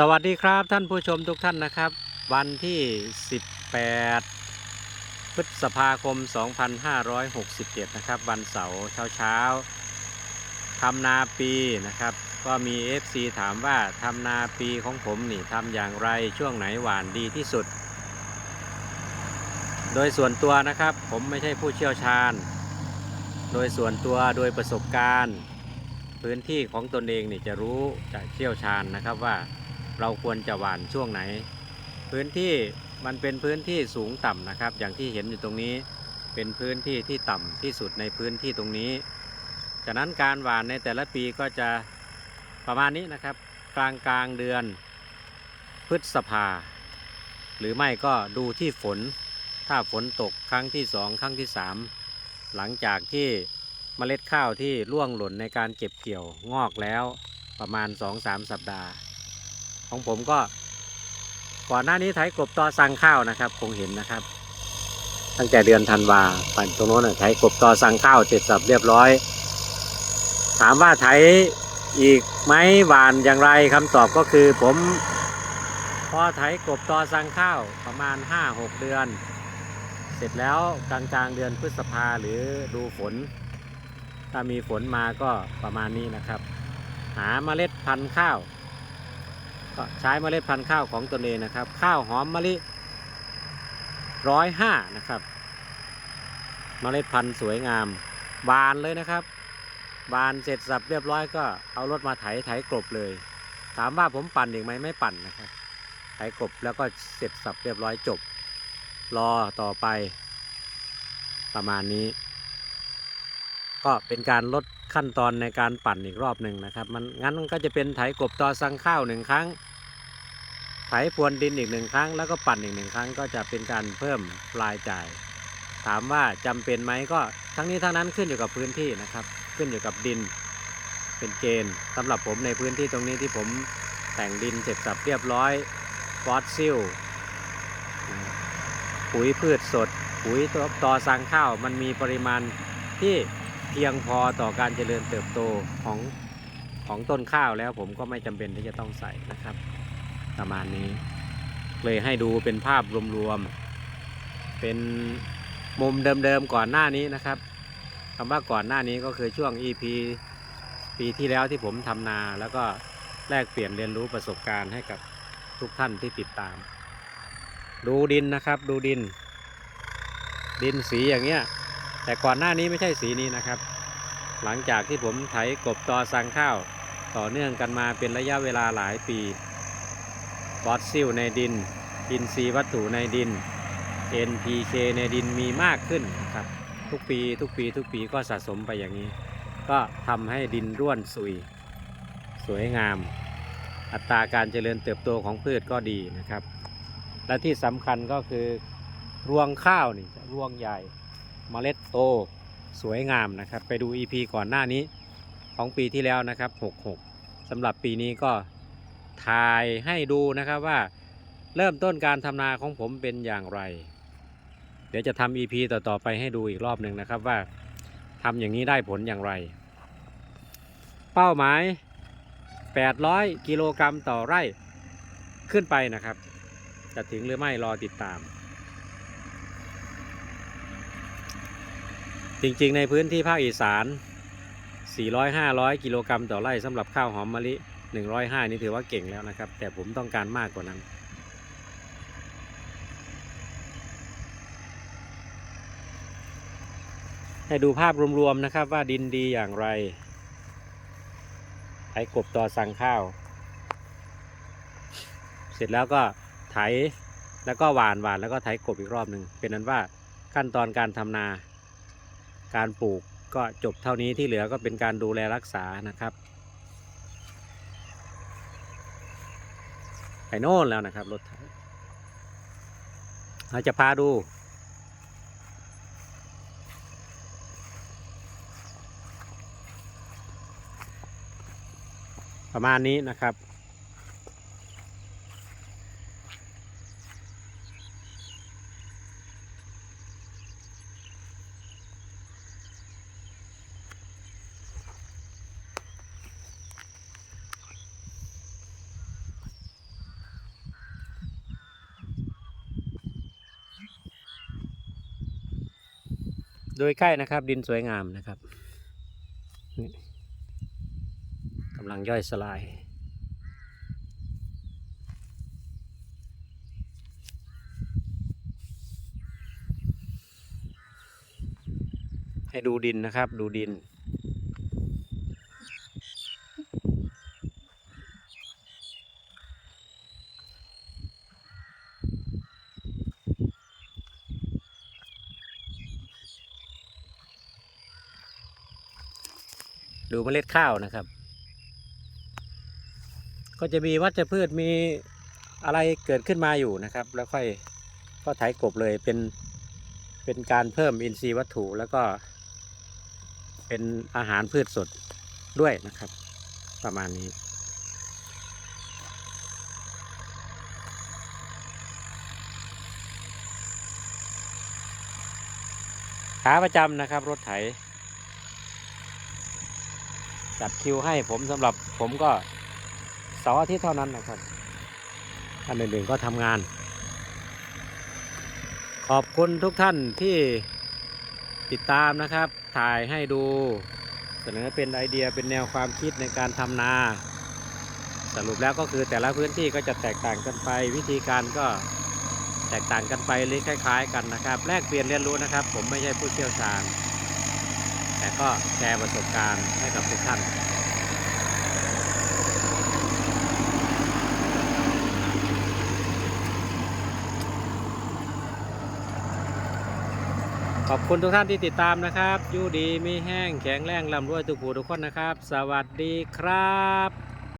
สวัสดีครับท่านผู้ชมทุกท่านนะครับ วันที่ 18 พฤษภาคม 2567 นะครับ วันเสาร์เช้าๆทำนาปีนะครับ ก็มี FC ถามว่าทำนาปีของผมนี่ทำอย่างไรช่วงไหนหวานดีที่สุด โดยส่วนตัวนะครับ ผมไม่ใช่ผู้เชี่ยวชาญ โดยส่วนตัวโดยประสบการณ์พื้นที่ของตนเองนี่จะรู้จะเชี่ยวชาญนะครับว่า เราควรจะหว่านช่วงไหน พื้นที่มันเป็นพื้นที่สูงต่ำนะครับ อย่างที่เห็นอยู่ตรงนี้เป็นพื้นที่ที่ต่ำที่สุดในพื้นที่ตรงนี้ฉะนั้นการหว่านในแต่ละปีก็จะประมาณนี้นะครับ กลางกลางเดือนพฤษภา หรือไม่ก็ดูที่ฝน ถ้าฝนตกครั้งที่สองครั้งที่สามหลังจากที่เมล็ดข้าวที่ร่วงหล่นในการเก็บเกี่ยวงอกแล้วประมาณ 2-3 สัปดาห์ ของผมก็ ก่อนหน้านี้ไถกบตอสั่งข้าวนะครับ คงเห็นนะครับ ตั้งแต่เดือนธันวาปั่นตรงโน้นไถกบตอสั่งข้าวเสร็จสับเรียบร้อย ถามว่าไถอีกไหมหวานอย่างไรคำตอบก็คือผม พอไถกบตอสั่งข้าวประมาณ 5-6 เดือน เสร็จแล้วกลางกลางเดือนพฤษภาหรือดูฝน ถ้ามีฝนมาก็ประมาณนี้นะครับ หาเมล็ดพันธุ์ข้าว ก็ใช้เมล็ดพันธุ์ข้าวของตนเองนะครับ ข้าวหอมมะลิร้อยห้านะครับเมล็ดพันธุ์สวยงาม บานเลยนะครับ บานเสร็จสับเรียบร้อยก็เอารถมาไถไถกลบเลย ถามว่าผมปั่นอีกไหมไม่ปั่นนะครับ ไถกลบแล้วก็เสร็จสับเรียบร้อยจบ รอต่อไป ประมาณนี้ ก็เป็นการลด ขั้นตอนในการปั่นอีกรอบหนึ่งนะครับ มันงั้นมันก็จะเป็นไถกบตอสังข้าวหนึ่งครั้ง ไถพรวนดินอีกหนึ่งครั้ง แล้วก็ปั่นอีกหนึ่งครั้ง ก็จะเป็นการเพิ่มรายจ่าย ถามว่าจำเป็นไหมก็ทั้งนี้ทั้งนั้นขึ้นอยู่กับพื้นที่นะครับ ขึ้นอยู่กับดินเป็นเกณฑ์สำหรับผมในพื้นที่ตรงนี้ที่ผมแต่งดินเสร็จสับเรียบร้อยฟอสซิลปุ๋ยพืชสด ปุ๋ยตัวตอสังข้าว มันมีปริมาณที่ เพียงพอต่อการเจริญเติบโตของของต้นข้าวแล้วผมก็ไม่จำเป็นที่จะต้องใส่นะครับ ประมาณนี้ เลยให้ดูเป็นภาพรวมๆเป็นมุมเดิมๆก่อนหน้านี้นะครับคำว่าก่อนหน้านี้ก็คือช่วง EP ปีที่แล้วที่ผมทำนา แล้วก็แลกเปลี่ยนเรียนรู้ประสบการณ์ให้กับทุกท่านที่ติดตาม ดูดินนะครับ ดูดิน ดินสีอย่างเงี้ย แต่ก่อนหน้านี้ไม่ใช่สีนี้นะครับ หลังจากที่ผมไถกบตอสังข้าว ต่อเนื่องกันมาเป็นระยะเวลาหลายปีฟอสซิลในดินอินทรีย์วัตถุในดิน NPK ในดินมีมากขึ้นนะครับ ทุกปีทุกปีทุกปีก็สะสมไปอย่างนี้ ก็ทำให้ดินร่วนสุย สวยงาม อัตราการเจริญเติบโตของพืชก็ดีนะครับ และที่สำคัญก็คือรวงข้าวนี่จะรวงใหญ่ เมล็ดโตสวยงามนะครับ ไปดู EP ก่อนหน้านี้ของปีที่แล้วนะครับ 66สำหรับปีนี้ก็ถ่ายให้ดูนะครับว่าเริ่มต้นการทำนาของผมเป็นอย่างไร เดี๋ยวจะทำ EP ต่อๆไปให้ดูอีกรอบหนึ่งนะครับว่าทำอย่างนี้ได้ผลอย่างไร เป้าหมาย 800 กิโลกรัมต่อไร่ขึ้นไปนะครับ จะถึงหรือไม่รอติดตาม จริงๆ ในพื้นที่ภาคอีสาน 400-500 กิโลกรัมต่อไร่สำหรับข้าวหอมมะลิ 105 นี่ถือว่าเก่งแล้วนะครับ แต่ผมต้องการมากกว่านั้น ให้ดูภาพรวมๆนะครับว่าดินดีอย่างไรไถกบต่อสั่งข้าว เสร็จแล้วก็ไถแล้วก็หวานหวานแล้วก็ไถกบอีกรอบหนึ่งเป็นนั้นว่าขั้นตอนการทำนา การปลูกก็จบเท่านี้ที่เหลือก็เป็นการดูแลรักษานะครับ ไปโน่นแล้วนะครับรถไถเราจะพาดูประมาณนี้นะครับ โดยใกล้นะครับ ดินสวยงามนะครับกำลังย่อยสลาย ให้ดูดินนะครับ ดูดิน ดูเมล็ดข้าวนะครับ ก็จะมีวัชพืชมีอะไรเกิดขึ้นมาอยู่นะครับ แล้วค่อยก็ไถกลบเลยเป็นเป็นการเพิ่มอินทรีย์วัตถุแล้วก็เป็นอาหารพืชสดด้วยนะครับ ประมาณนี้ ขาประจำนะครับรถไถ จัดคิวให้ผมสำหรับผมก็เสาร์อาทิตย์เท่านั้นนะครับท่านอื่นๆก็ทำงาน ขอบคุณทุกท่านที่ติดตามนะครับ ถ่ายให้ดูเสนอเป็นไอเดียเป็นแนวความคิดในการทำนา สรุปแล้วก็คือแต่ละพื้นที่ก็จะแตกต่างกันไป วิธีการก็แตกต่างกันไปหรือคล้าย ๆ กันนะครับ แลกเปลี่ยนเรียนรู้นะครับ ผมไม่ใช่ผู้เชี่ยวชาญ แต่ก็แชร์ประสบการณ์ให้กับทุกท่านขอบคุณทุกท่านที่ติดตามนะครับยู่ดีมีแห้งแข็งแรงลำรวยทุกผู้ทุกคนนะครับ สวัสดีครับ